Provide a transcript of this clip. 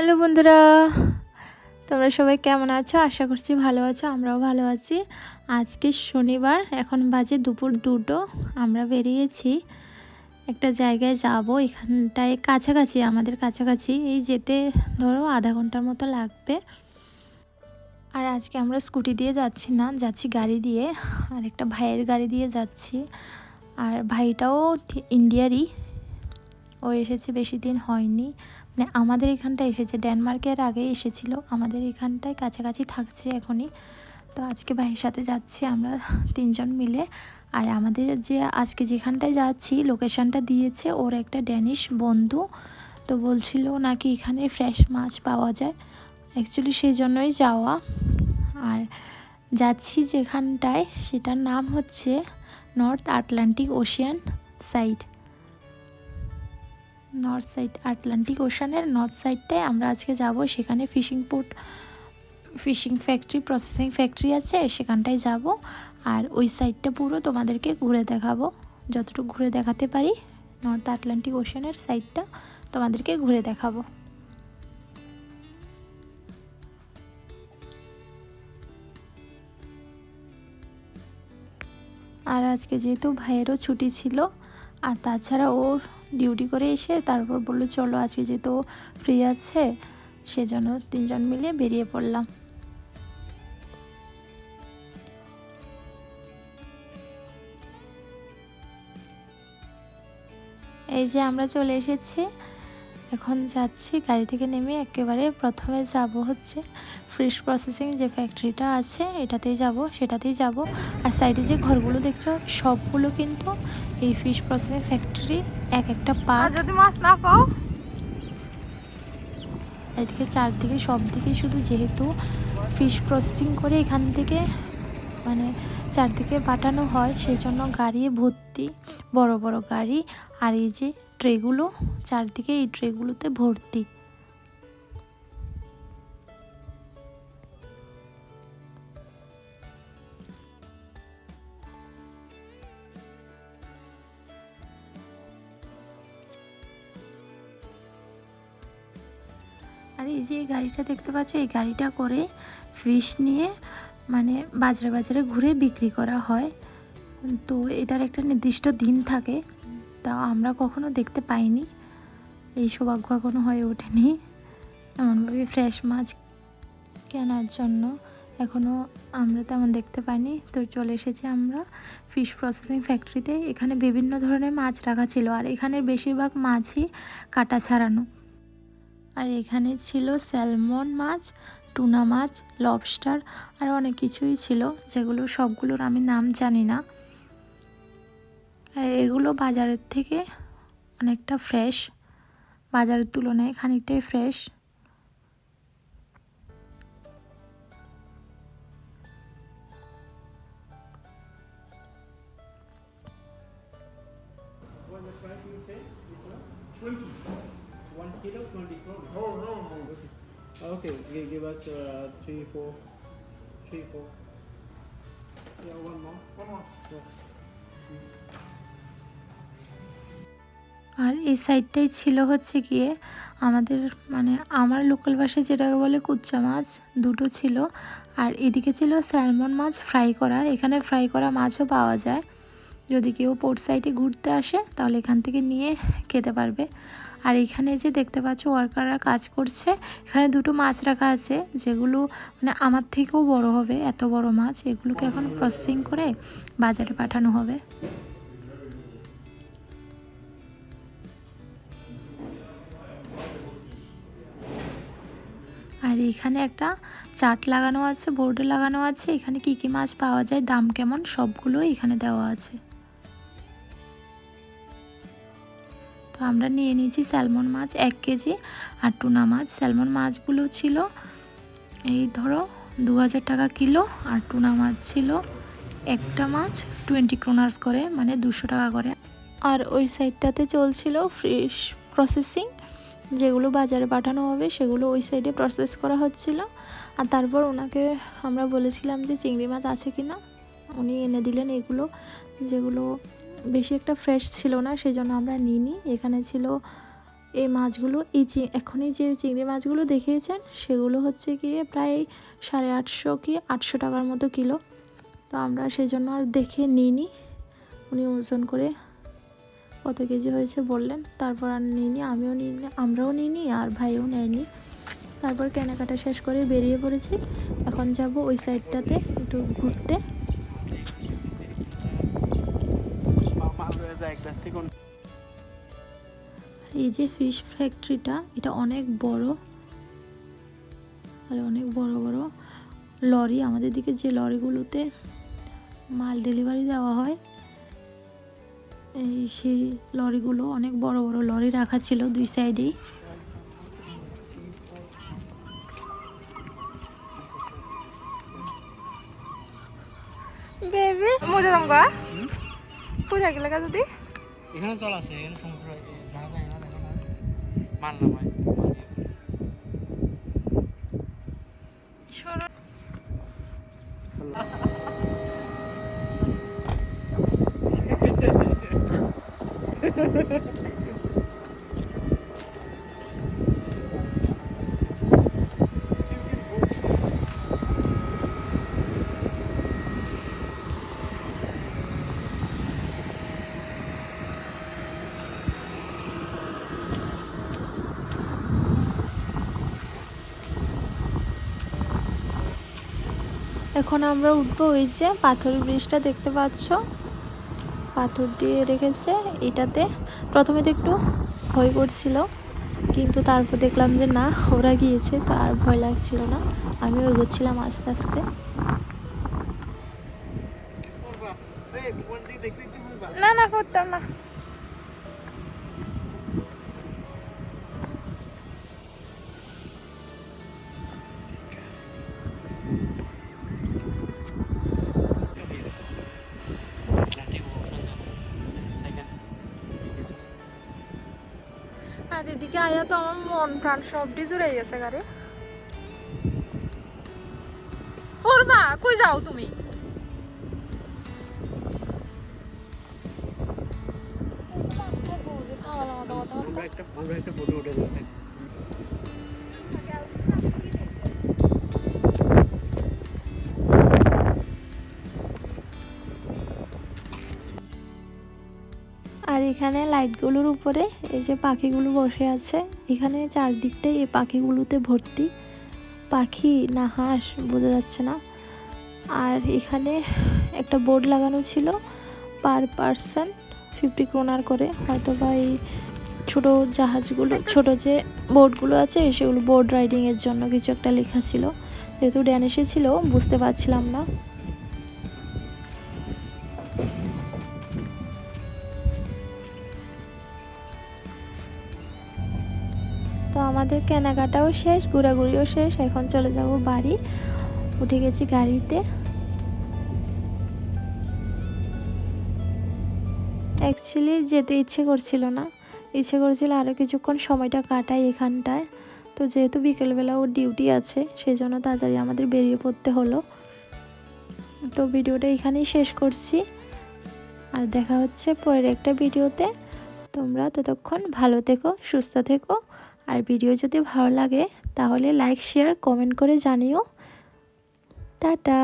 Hello বন্ধুরা, তোমরা সবাই কেমন আছো? আশা করছি ভালো আছো, আমরাও ভালো আছি। আজকে শনিবার, এখন বাজে দুপুর দুটো, আমরা বেরিয়েছি। একটা জায়গায় যাব, এখানটায় কাছাকাছি, আমাদের কাছাকাছি, এই যেতে ধরো আধা ঘণ্টার মতো লাগবে। আর আজকে আমরা স্কুটি দিয়ে যাচ্ছি না, যাচ্ছি গাড়ি দিয়ে। আর একটা ভাইয়ের গাড়ি দিয়ে যাচ্ছি। আর ভাইটাও ইন্ডিয়ারই, ও এসেছে, বেশি দিন হয়নি। মানে আমাদের এখানটায় এসেছে, ডেনমার্কের আগে এসেছিল, আমাদের এখানটায় কাছাকাছি থাকছে এখনই। তো আজকে ভাইয়ের সাথে যাচ্ছি আমরা তিনজন মিলে। আর আমাদের যে আজকে যেখানটায় যাচ্ছি লোকেশানটা দিয়েছে ওর একটা ড্যানিশ বন্ধু। তো বলছিল নাকি এখানে ফ্রেশ মাছ পাওয়া যায়। অ্যাকচুয়ালি সেই জন্যই যাওয়া। আর যাচ্ছি যেখানটায়, সেটার নাম হচ্ছে north Atlantic ocean side north side Atlantic ওশানের north সাইডটায় আমরা আজকে যাব। সেখানে fishing port fishing factory processing factory আছে, সেখানটায় যাব। আর ওই সাইডটা পুরো তোমাদেরকে ঘুরে দেখাবো। যতটুকু ঘুরে দেখাতে পারি নর্থ আটলান্টিক ওশানের সাইডটা তোমাদেরকে ঘুরে দেখাবো। আর আজকে যেহেতু ভাইয়েরও ছুটি ছিল, আর তাছাড়া ওর ডিউটি করে এসে তারপর বলল, চলো আজকে যেহেতু ফ্রি আছে, সেজন্য তিনজন মিলে বেরিয়ে পড়লাম। এই যে আমরা চলে এসেছি। এখন যাচ্ছি গাড়ি থেকে নেমে একেবারে প্রথমে যাব হচ্ছে ফ্রিজ প্রসেসিং যে ফ্যাক্টরিটা আছে এটাতেই যাব সেটাতেই যাব। আর সাইডে যে ঘরগুলো দেখছ সবগুলো কিন্তু এই ফিশ প্রসেসিং ফ্যাক্টরি এক একটা পার্ট যদি মাছ না পাও? এদিকে চারদিকে সব দিকে শুধু যেহেতু ফিশ প্রসেসিং করে এখান থেকে মানে চারদিকে পাঠানো হয় সেই জন্য গাড়ি ভর্তি বড় বড় গাড়ি। আর এই যে ট্রেগুলো, চারদিকে এই ট্রেগুলোতে ভর্তি। আর এই যে এই গাড়িটা দেখতে পাচ্ছ, এই গাড়িটা করে ফিশ নিয়ে মানে বাজারে বাজারে ঘুরে বিক্রি করা হয়। তো এটার একটা নির্দিষ্ট দিন থাকে। তা আমরা কখনো দেখতে পাইনি। এই সৌভাগ্য এখনও হয়ে ওঠেনি। এমনভাবে ফ্রেশ মাছ কেনার জন্য এখনও আমরা তেমন দেখতে পাইনি। তো চলে এসেছি আমরা ফিশ প্রসেসিং ফ্যাক্টরিতে এখানে বিভিন্ন ধরনের মাছ রাখা ছিল আর এখানের বেশিরভাগ মাছই কাটা ছাড়ানো। আর এখানে ছিল স্যালমন মাছ টুনা মাছ লবস্টার আর অনেক কিছুই ছিল, যেগুলো সবগুলোর আমি নাম জানি না। আর এগুলো বাজারের থেকে অনেকটা ফ্রেশ বাজারের তুলনায় খানিকটাই ফ্রেশ আর এই সাইডটাই ছিল হচ্ছে গিয়ে আমাদের মানে আমার লোকাল ভাষায় যেটাকে বলে কুচ্চা মাছ দুটো ছিল। আর এদিকে ছিল স্যালমন মাছ ফ্রাই করা। এখানে ফ্রাই করা মাছও পাওয়া যায়। যদি কেউ পোর্ট সাইডে ঘুরতে আসে, তাহলে এখান থেকে নিয়ে খেতে পারবে। আর এখানে যে দেখতে পাচ্ছ ওয়ার্কাররা কাজ করছে, এখানে দুটো মাছ রাখা আছে, যেগুলো মানে আমার থেকেও বড় হবে, এত বড় মাছ। এগুলোকে এখন প্রসেসিং করে বাজারে পাঠানো হবে। এখানে একটা চার্ট লাগানো আছে, বোর্ডে লাগানো আছে। এখানে কি কি মাছ পাওয়া যায়, দাম কেমন, সবগুলো এখানে দেওয়া আছে। তো আমরা নিয়ে নিয়েছি স্যালমন মাছ এক কেজি, আর টুনা মাছ। স্যালমন মাছগুলো ছিল, এই ধরো দু হাজার টাকা কিলো, আর টুনা মাছ ছিল একটা মাছ টোয়েন্টি ক্রোনার্স করে মানে দুশো টাকা করে। আর ওই সাইডটাতে চলছিল ফ্রেশ প্রসেসিং। যেগুলো বাজারে পাঠানো হবে সেগুলো ওই সাইডে প্রসেস করা হচ্ছিল। আর তারপর ওনাকে আমরা বলেছিলাম যে চিংড়ি মাছ আছে কি না উনি এনে দিলেন এগুলো, যেগুলো বেশি একটা ফ্রেশ ছিল না সেই জন্য আমরা নিইনি। এখানে ছিল এই মাছগুলো, এই চি, এখনই যে চিংড়ি মাছগুলো দেখিয়েছেন সেগুলো হচ্ছে গিয়ে প্রায় সাড়ে আটশো কি আটশো টাকার মতো কিলো। তো আমরা সেই জন্য আর দেখে নিইনি। উনি ওজন করে কত কেজি হয়েছে বললেন। তারপর আর নিইনি, আমিও নিইনি, আমরাও নিইনি, আর ভাইও নেয়নি। তারপর কেনাকাটা শেষ করে বেরিয়ে পড়েছি। এখন যাব ওই সাইডটাতে একটু ঘুরতে। এই যে ফিশ ফ্যাক্টরিটা, এটা অনেক বড়। আর অনেক বড় বড় লরি। আমাদের দিকে যে লরিগুলোতে মাল ডেলিভারি দেওয়া হয় সেই লরিগুলো অনেক বড় বড় লরি রাখা ছিল দুই সাইডেই বেবি মরে রঙ্গা পুরা গেলে কা যদি? এখানে চল আছে এখানে সমুদ্র জানা যায় না দেখো না মাল নামায় এখন আমরা উঠবো ওই যে পাথর ব্রিজটা দেখতে পাচ্ছ? পাথর দিয়ে রেখেছে এটাতে প্রথমে তো একটু ভয় করছিল কিন্তু তারপর দেখলাম যে না ওরা গিয়েছে তো আর ভয় লাগছিল না আমিও এগোচ্ছিলাম আস্তে আস্তে। না না করতাম না। আয়া তো আমার মন প্রাণ সবটি জুড়ে গেছে গাড়ি। ফরমা কই যাও তুমি? আমরা একটা একটা ফটো উঠে এখানে লাইটগুলোর উপরে এই যে পাখিগুলো বসে আছে। এখানে চারদিকটাই এই পাখিগুলোতে ভর্তি। পাখি না হাঁস বোঝা যাচ্ছে না। আর এখানে একটা বোর্ড লাগানো ছিল পার পারসন ফিফটি ক্রোনার করে। হয়তো বা এই ছোটো জাহাজগুলো, ছোট যে বোর্ডগুলো আছে, সেগুলো বোর্ড রাইডিংয়ের জন্য কিছু একটা লেখা ছিল। যেহেতু ড্যানিশে ছিল, বুঝতে পারছিলাম না। আমাদের কেনাকাটাও শেষ, ঘোরাঘুরিও শেষ। এখন চলে যাব বাড়ি। উঠে গেছি গাড়িতে। অ্যাকচুয়ালি যেতে ইচ্ছে করছিল না। ইচ্ছে করেছিল আরও কিছুক্ষণ সময়টা কাটাই এখানটায়। তো যেহেতু বিকেলবেলা ওর ডিউটি আছে সেই জন্য তাড়াতাড়ি আমাদের বেরিয়ে পড়তে হলো। তো ভিডিওটা এখানেই শেষ করছি। আর দেখা হচ্ছে পরের একটা ভিডিওতে। তোমরা ততক্ষণ ভালো থেকো, সুস্থ থেকো। আর ভিডিও যদি ভালো লাগে তাহলে লাইক শেয়ার কমেন্ট করে জানিও। টাটা।